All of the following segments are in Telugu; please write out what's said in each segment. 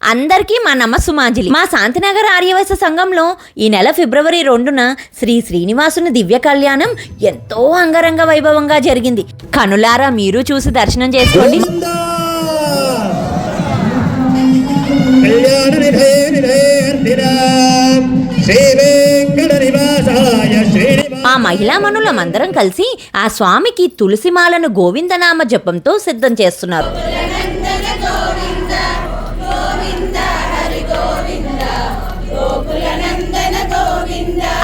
అందరికీ మా నమస్సుమాంజలి. మా శాంతినగర్ ఆర్యవైశ్య సంఘంలో ఈ నెల ఫిబ్రవరి రెండున శ్రీ శ్రీనివాసుని దివ్య కళ్యాణం ఎంతో అంగరంగ వైభవంగా జరిగింది. కనులారా మీరు చూసి దర్శనం చేసుకోండి. మా మహిళా నిధేర్ధిరాం అందరం ఆ మహిళా మనులమందరం కలిసి ఆ స్వామికి తులసిమాలను గోవిందనామ జపంతో సిద్ధం చేస్తున్నారు.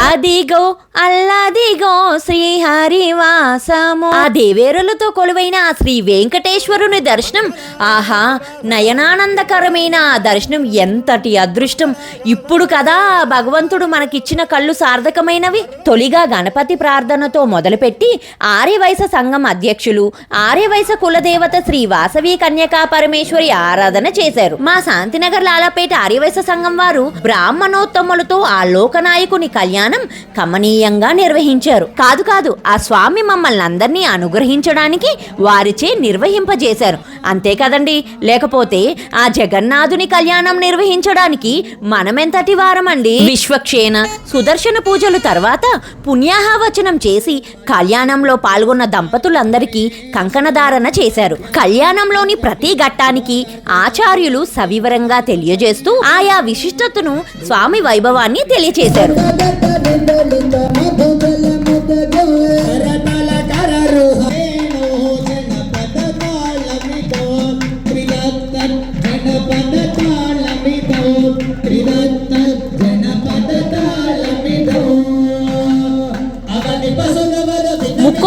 అదిగో అల్లాదిగో శ్రీహరివాసము ఆ దేవేరులతో కొలువైన శ్రీ వెంకటేశ్వరుని దర్శనం ఆహా నయనానందకరమైన ఆ దర్శనం ఎంతటి అదృష్టం. ఇప్పుడు కదా భగవంతుడు మనకిచ్చిన కళ్ళు సార్థకమైనవి. తొలిగా గణపతి ప్రార్థనతో మొదలుపెట్టి ఆర్యవైశ్య సంఘం అధ్యక్షులు ఆర్యవైశ్య కులదేవత శ్రీ వాసవి కన్యకా పరమేశ్వరి ఆరాధన చేశారు. మా శాంతినగర్ లాలపేట ఆర్యవైశ సంఘం వారు బ్రాహ్మణోత్తములతో ఆ లోకనాయకుని కళ్యాణం కమనీయంగా నిర్వహించారు. కాదు కాదు ఆ స్వామి మమ్మల్ని అందరినీ అనుగ్రహించడానికి వారిచే నిర్వహింపజేశారు. అంతే కదండి? లేకపోతే ఆ జగన్నాథుని కళ్యాణం నిర్వహించడానికి మనమెంతటి వారమండి? విశ్వక్షేణ. సుదర్శన పూజలు తర్వాత పుణ్యాహవచనం చేసి కళ్యాణంలో పాల్గొన్న దంపతులందరికీ కంకణధారణ చేశారు. కళ్యాణంలోని ప్రతి ఘట్టానికి ఆచార్యులు సవివరంగా తెలియజేస్తూ ఆయా విశిష్టతను స్వామి వైభవాన్ని ದಲಿತ ಮಧುಬಲ ಮದಗೋ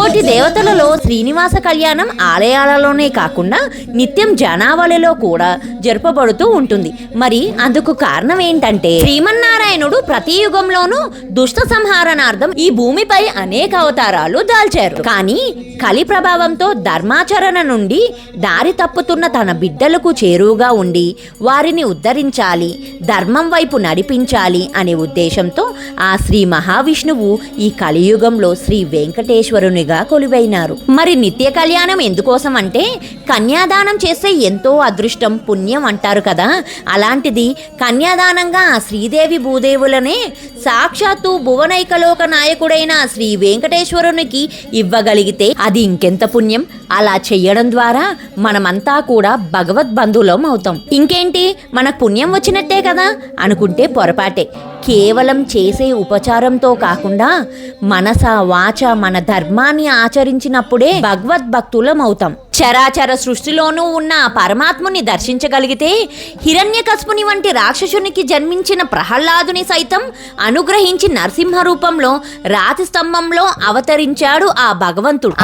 ముక్కోటి దేవతలలో శ్రీనివాస కళ్యాణం ఆలయాలలోనే కాకుండా నిత్యం జనావళిలో కూడా జరపబడుతూ ఉంటుంది. మరి అందుకు కారణం ఏంటంటే శ్రీమన్నారాయణుడు ప్రతి యుగంలోనూ దుష్ట సంహారణార్థం ఈ భూమిపై అనేక అవతారాలు దాల్చారు. కానీ కలి ప్రభావంతో ధర్మాచరణ నుండి దారి తప్పుతున్న తన బిడ్డలకు చేరువుగా ఉండి వారిని ఉద్ధరించాలి ధర్మం వైపు నడిపించాలి అనే ఉద్దేశంతో ఆ శ్రీ మహావిష్ణువు ఈ కలియుగంలో శ్రీ వెంకటేశ్వరునిగా కొలువైనారు. మరి నిత్య కళ్యాణం ఎందుకోసం అంటే కన్యాదానం చేస్తే ఎంతో అదృష్టం పుణ్యం అంటారు కదా. అలాంటిది కన్యాదానంగా ఆ శ్రీదేవి భూదేవులనే సాక్షాత్తు భువనైకలోక నాయకుడైన శ్రీ వెంకటేశ్వరునికి ఇవ్వగలిగితే అది ఇంకెంత పుణ్యం. అలా చెయ్యడం ద్వారా మనమంతా కూడా భగవద్ బంధువులం అవుతాం. ఇంకేంటి మనకు పుణ్యం వచ్చినట్టే కదా అనుకుంటే పొరపాటే. కేవలం చేసే ఉపచారంతో కాకుండా మనస వాచ మన ధర్మాన్ని ఆచరించినప్పుడే భగవద్భక్తులం అవుతాం. చరాచర సృష్టిలోనూ ఉన్న ఆ పరమాత్ముని దర్శించగలిగితే హిరణ్యకస్పుని వంటి రాక్షసునికి జన్మించిన ప్రహ్లాదుని సైతం అనుగ్రహించి నరసింహ రూపంలో రాతి స్తంభంలో అవతరించాడు ఆ భగవంతుడు.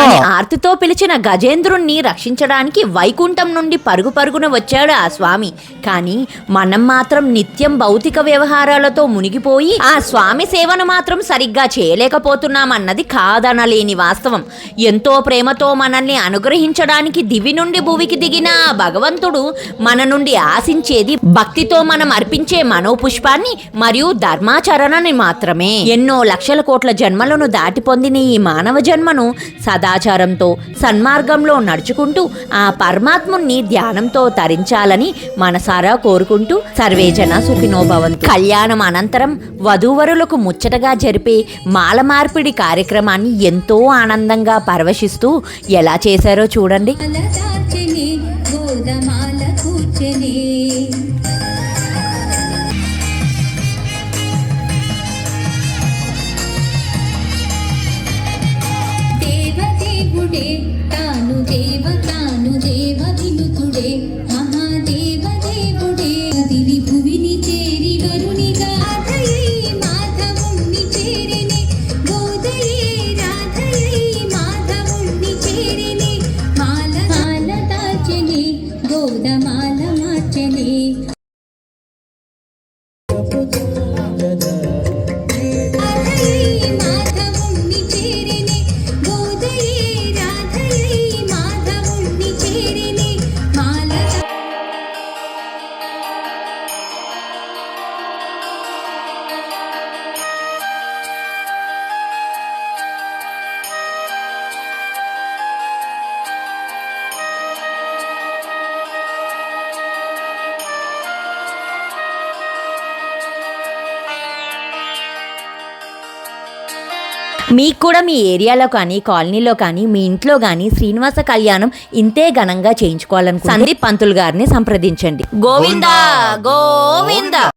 అని ఆర్తితో పిలిచిన గజేంద్రుణ్ణి రక్షించడానికి వైకుంఠం నుండి పరుగు పరుగున వచ్చాడు ఆ స్వామి. కానీ మనం మాత్రం నిత్యం భౌతిక వ్యవహారాలతో మునిగిపోయి ఆ స్వామి సేవను మాత్రం సరిగ్గా చేయలేకపోతున్నామన్నది కాదనలేని వాస్తవం. ఎంతో ప్రేమతో మనల్ని అనుగ్రహించడానికి దివి నుండి భూమికి దిగిన ఆ భగవంతుడు మన నుండి ఆశించేది భక్తితో మనం అర్పించే మనోపుష్పాన్ని మరియు ధర్మాచరణని మాత్రమే. ఎన్నో లక్షల కోట్ల జన్మలను దాటి పొందిన ఈ మానవ జన్మను సదాచారంతో సన్మార్గంలో నడుచుకుంటూ ఆ పరమాత్ముణ్ణి ధ్యానంతో తరించాలని మనసారా కోరుకుంటూ సర్వేజన సుఖినోభవంతు కళ్యాణం అనంతరం వధూవరులకు ముచ్చటగా జరిపే మాల మార్పిడి కార్యక్రమాన్ని ఎంతో ఆనందంగా పరవశిస్తూ ఎలా చేశారో చూడండి. మీకు కూడా మీ ఏరియాలో కానీ కాలనీలో కానీ మీ ఇంట్లో కానీ శ్రీనివాస కళ్యాణం ఇంతే ఘనంగా చేయించుకోవాలనుకుంటే సందీప్ పంతులు గారిని సంప్రదించండి. గోవిందా. గోవిందా.